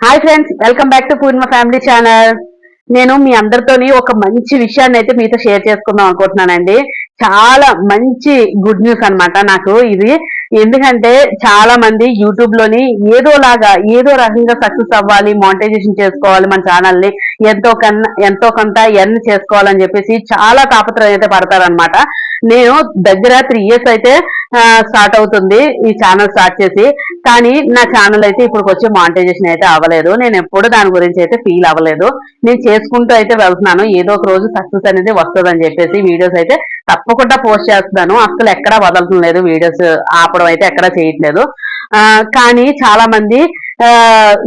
Hi friends welcome back to Purnima family channel నేను మీ అందరితోని ఒక మంచి విషయాన్ని అయితే మీతో షేర్ చేసుకుందాం అనుకుంటున్నానండి. చాలా మంచి గుడ్ న్యూస్ అన్నమాట నాకు ఇది. ఎందుకంటే చాలా మంది యూట్యూబ్లోని ఏదో లాగా ఏదో రకంగా సక్సెస్ అవ్వాలి మానిటైజేషన్ చేసుకోవాలి మన ఛానల్ని ఎంతో కన్నా ఎంతో కొంత ఎర్న్ చేసుకోవాలని చెప్పేసి చాలా తాపత్రయం అయితే పడతారనమాట నేను దగ్గర త్రీ ఇయర్స్ అయితే స్టార్ట్ అవుతుంది ఈ ఛానల్ స్టార్ట్ చేసి. కానీ నా ఛానల్ అయితే ఇప్పుడు వచ్చి మానిటైజేషన్ అయితే అవ్వలేదు. నేను ఎప్పుడు దాని గురించి అయితే ఫీల్ అవ్వలేదు. నేను చేసుకుంటూ అయితే వెళ్తున్నాను. ఏదో ఒక రోజు సక్సెస్ అనేది వస్తుందని చెప్పేసి వీడియోస్ అయితే తప్పకుండా పోస్ట్ చేస్తున్నాను. అసలు ఎక్కడా వదలటం లేదు. వీడియోస్ ఆపడం అయితే ఎక్కడా చేయట్లేదు. కానీ చాలా మంది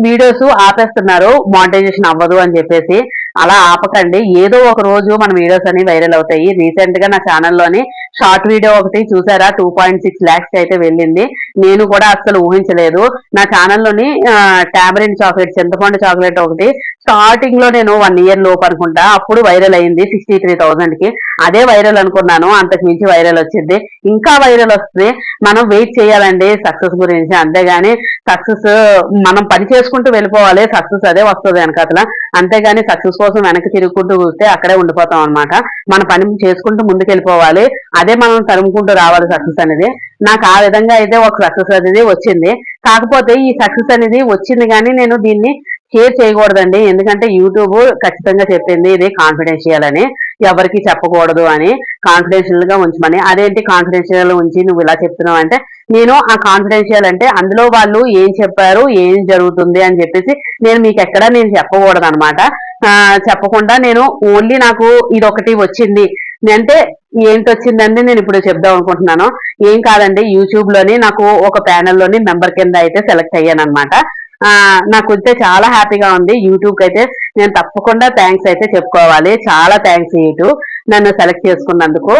వీడియోస్ ఆపేస్తున్నారు. మానిటైజేషన్ అవ్వదు అని చెప్పేసి. అలా ఆపకండి. ఏదో ఒక రోజు మన వీడియోస్ అన్ని వైరల్ అవుతాయి. రీసెంట్గా నా ఛానల్లోని షార్ట్ వీడియో ఒకటి చూసారా? టూ పాయింట్ సిక్స్ ల్యాక్స్ అయితే వెళ్ళింది. నేను కూడా అస్సలు ఊహించలేదు. నా ఛానల్లోని టామరిన్ చాక్లెట్ చింతపండు చాక్లెట్ ఒకటి. స్టార్టింగ్లో నేను వన్ ఇయర్ లోపు అనుకుంటా. అప్పుడు వైరల్ అయింది సిక్స్టీ త్రీ థౌసండ్కి. అదే వైరల్ అనుకున్నాను. అంతకు మించి వైరల్ వచ్చింది. ఇంకా వైరల్ వస్తుంది మనం వెయిట్ చేయాలండి సక్సెస్ గురించి. అంతేగాని సక్సెస్ మనం పని చేసుకుంటూ వెళ్ళిపోవాలి. సక్సెస్ అదే వస్తుంది వెనకాతల. అంతేగాని సక్సెస్ కోసం వెనక్కి తిరుగుకుంటూ చూస్తే అక్కడే ఉండిపోతాం అన్నమాట. మన పని చేసుకుంటూ ముందుకు వెళ్ళిపోవాలి అదే మనం తరుముకుంటూ రావాలి సక్సెస్ అనేది. నాకు ఆ విధంగా అయితే ఒక సక్సెస్ అనేది వచ్చింది. కాకపోతే ఈ సక్సెస్ అనేది వచ్చింది కానీ నేను దీన్ని షేర్ చేయకూడదండి. ఎందుకంటే యూట్యూబ్ ఖచ్చితంగా చెప్పింది ఇది కాన్ఫిడెన్షియల్ అని. ఎవరికి చెప్పకూడదు అని. కాన్ఫిడెన్షియల్గా ఉంచమని. అదేంటి కాన్ఫిడెన్షియల్ ఉంచి నువ్వు ఇలా చెప్తున్నావు అంటే నేను ఆ కాన్ఫిడెన్షియల్ అంటే అందులో వాళ్ళు ఏం చెప్పారు ఏం జరుగుతుంది అని చెప్పేసి నేను మీకు ఎక్కడ నేను చెప్పకూడదు అనమాట చెప్పకుండా నేను ఓన్లీ నాకు ఇది ఒకటి వచ్చింది. అంటే ఏంటి నేను ఇప్పుడు చెప్దాం అనుకుంటున్నాను. ఏం కాదండి యూట్యూబ్లోని నాకు ఒక ప్యానెల్లోని మెంబర్ కింద అయితే సెలెక్ట్ అయ్యాను అనమాట నాకు అయితే చాలా హ్యాపీగా ఉంది. యూట్యూబ్ అయితే నేను తప్పకుండా థ్యాంక్స్ అయితే చెప్పుకోవాలి. చాలా థ్యాంక్స్ యూట్యూబ్ నన్ను సెలెక్ట్ చేసుకున్నందుకు.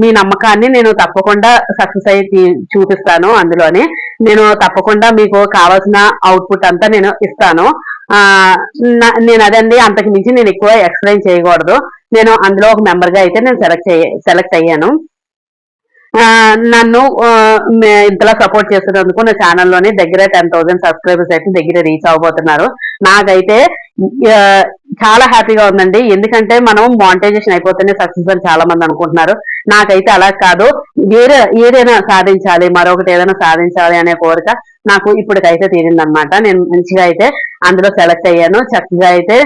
మీ నమ్మకాన్ని నేను తప్పకుండా సక్సెస్ అయి చూపిస్తాను అందులోని. నేను తప్పకుండా మీకు కావాల్సిన అవుట్పుట్ అంతా నేను ఇస్తాను. నేను అదండి అంతకు మించి నేను ఎక్కువ ఎక్స్ప్లెయిన్ చేయకూడదు. నేను అందులో ఒక మెంబర్గా అయితే నేను సెలెక్ట్ సెలెక్ట్ అయ్యాను. ఆ, నన్ను ఇంతలా సపోర్ట్ చేస్తున్నందుకు నా ఛానల్లోని దగ్గర టెన్ థౌసండ్ సబ్స్క్రైబర్స్ అయితే దగ్గర రీచ్ అవబోతున్నారు. నాకైతే చాలా హ్యాపీగా ఉందండి. ఎందుకంటే మనం మానిటైజేషన్ అయిపోతేనే సక్సెస్ అని చాలా మంది అనుకుంటున్నారు. నాకైతే అలా కాదు. వేరే ఏదైనా సాధించాలి మరొకటి ఏదైనా సాధించాలి అనే కోరిక నాకు ఇప్పటికైతే తీరిందనమాట నేను మంచిగా అయితే అందులో సెలెక్ట్ అయ్యాను. చక్కగా అయితే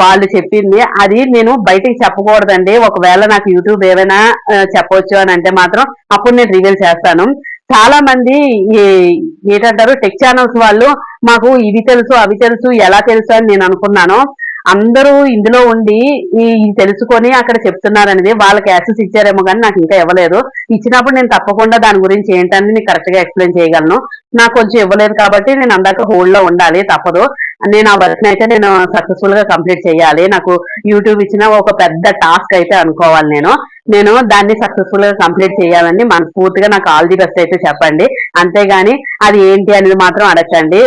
వాళ్ళు చెప్పింది. అది నేను బయటికి చెప్పకూడదండి. ఒకవేళ నాకు యూట్యూబ్ ఏమైనా చెప్పవచ్చు చెప్పొచ్చు అని అంటే మాత్రం అప్పుడు నేను రివీల్ చేస్తాను. చాలా మంది ఏంటంటారు టెక్ ఛానల్స్ వాళ్ళు మాకు ఇవి తెలుసు అవి తెలుసు ఎలా తెలుసు అని నేను అనుకున్నాను. అందరూ ఇందులో ఉండి ఇది తెలుసుకొని అక్కడ చెప్తున్నారనేది వాళ్ళకి యాక్సెస్ ఇచ్చారేమో కానీ నాకు ఇంకా ఇవ్వలేదు. ఇచ్చినప్పుడు నేను తప్పకుండా దాని గురించి ఏంటని నేను కరెక్ట్గా ఎక్స్ప్లెయిన్ చేయగలను. నాకు కొంచెం ఇవ్వలేదు కాబట్టి నేను అందాక హోల్డ్లో ఉండాలి తప్పదు. నేను ఆ వర్క్ అయితే నేను సక్సెస్ఫుల్గా కంప్లీట్ చేయాలి. నాకు యూట్యూబ్ ఇచ్చిన ఒక పెద్ద టాస్క్ అయితే అనుకోవాలి నేను. నేను దాన్ని సక్సెస్ఫుల్గా కంప్లీట్ చేయాలని మనస్ఫూర్తిగా నాకు ఆల్ ది బెస్ట్ అయితే చెప్పండి. అంతేగాని అది ఏంటి అనేది మాత్రం అడగండి.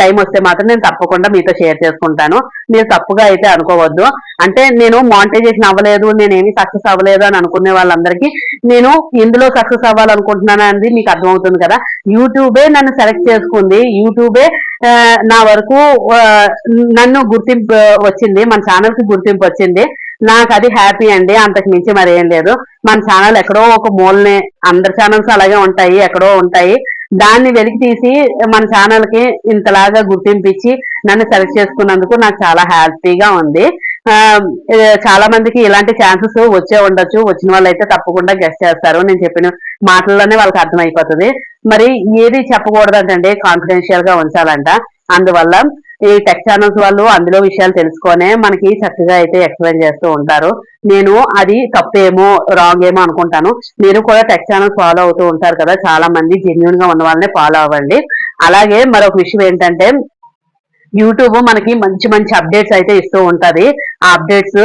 టైం వస్తే మాత్రం నేను తప్పకుండా మీతో షేర్ చేసుకుంటాను. మీరు తప్పుగా అయితే అనుకోవద్దు. అంటే నేను మానిటైజేషన్ అవ్వలేదు నేను ఏమి సక్సెస్ అవ్వలేదు అని అనుకునే వాళ్ళందరికీ నేను ఎందులో సక్సెస్ అవ్వాలనుకుంటున్నాను అనేది మీకు అర్థమవుతుంది కదా. యూట్యూబే నన్ను సెలెక్ట్ చేసుకుంది. యూట్యూబే నా వరకు నన్ను గుర్తింపు వచ్చింది. మన ఛానల్కి గుర్తింపు వచ్చింది. నాకు అది హ్యాపీ అండి అంతకు మించి మరి ఏం లేదు. మన ఛానల్ ఎక్కడో ఒక మూలనే అందరి ఛానల్స్ అలాగే ఉంటాయి ఎక్కడో ఉంటాయి. దాన్ని వెలికి తీసి మన ఛానల్కి ఇంతలాగా గుర్తింపించి నన్ను సెలెక్ట్ చేసుకున్నందుకు నాకు చాలా హ్యాపీగా ఉంది. చాలా మందికి ఇలాంటి ఛాన్సెస్ వచ్చే ఉండొచ్చు. వచ్చిన వాళ్ళు అయితే తప్పకుండా గెస్ట్ చేస్తారు. నేను చెప్పిన మాటల్లోనే వాళ్ళకి అర్థమైపోతుంది. మరి ఏది చెప్పకూడదంటే కాన్ఫిడెన్షియల్గా ఉంచాలంట. అందువల్ల ఈ టెక్ ఛానల్స్ వాళ్ళు అందులో విషయాలు తెలుసుకొనే మనకి చక్కగా అయితే ఎక్స్ప్లెయిన్ చేస్తూ ఉంటారు. నేను అది తప్పేమో రాంగ్ ఏమో అనుకుంటాను. మీరు కూడా టెక్ ఛానల్స్ ఫాలో అవుతూ ఉంటారు కదా చాలా మంది జెన్యున్గా ఉన్న వాళ్ళనే ఫాలో అవ్వండి. అలాగే మరొక విషయం ఏంటంటే యూట్యూబ్ మనకి మంచి మంచి అప్డేట్స్ అయితే ఇస్తూ ఉంటది. ఆ అప్డేట్స్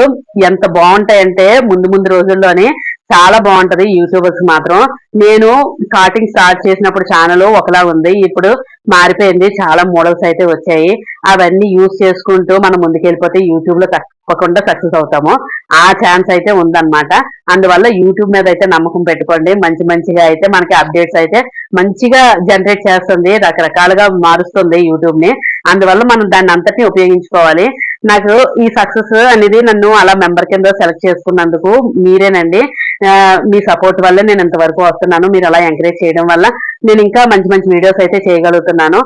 ఎంత బాగుంటాయంటే ముందు ముందు రోజుల్లోనే చాలా బాగుంటది యూట్యూబర్స్ మాత్రం. నేను స్టార్టింగ్ స్టార్ట్ చేసినప్పుడు ఛానల్ ఒకలా ఉంది. ఇప్పుడు మారిపోయింది. చాలా మోడల్స్ అయితే వచ్చాయి. అవన్నీ యూజ్ చేసుకుంటూ మనం ముందుకెళ్ళిపోతే యూట్యూబ్లో తప్పకుండా సక్సెస్ అవుతాము. ఆ ఛాన్స్ అయితే ఉందన్నమాట. అందువల్ల యూట్యూబ్ మీద అయితే నమ్మకం పెట్టుకోండి. మంచి మంచిగా అయితే మనకి అప్డేట్స్ అయితే మంచిగా జనరేట్ చేస్తుంది. రకరకాలుగా మారుస్తుంది యూట్యూబ్ని. అందువల్ల మనం దాన్ని అంతటినీ ఉపయోగించుకోవాలి. నాకు ఈ సక్సెస్ అనేది నన్ను అలా మెంబర్ కింద సెలెక్ట్ చేసుకున్నందుకు మీరేనండి. మీ సపోర్ట్ వల్ల నేను ఇంతవరకు వస్తున్నాను. మీరు అలా ఎంకరేజ్ చేయడం వల్ల నేను ఇంకా మంచి మంచి వీడియోస్ అయితే చేయగలుగుతున్నాను.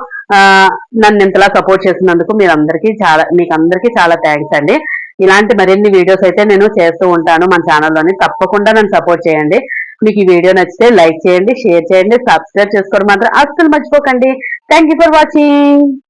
నన్ను ఇంతలా సపోర్ట్ చేసినందుకు మీరందరికీ చాలా మీకు అందరికీ చాలా థ్యాంక్స్ అండి. ఇలాంటి మరిన్ని వీడియోస్ అయితే నేను చేస్తూ ఉంటాను మన ఛానల్లోని తప్పకుండా నన్ను సపోర్ట్ చేయండి. మీకు ఈ వీడియో నచ్చితే లైక్ చేయండి షేర్ చేయండి సబ్స్క్రైబ్ చేసుకోవడం మాత్రం అస్సలు మర్చిపోకండి. Thank you for watching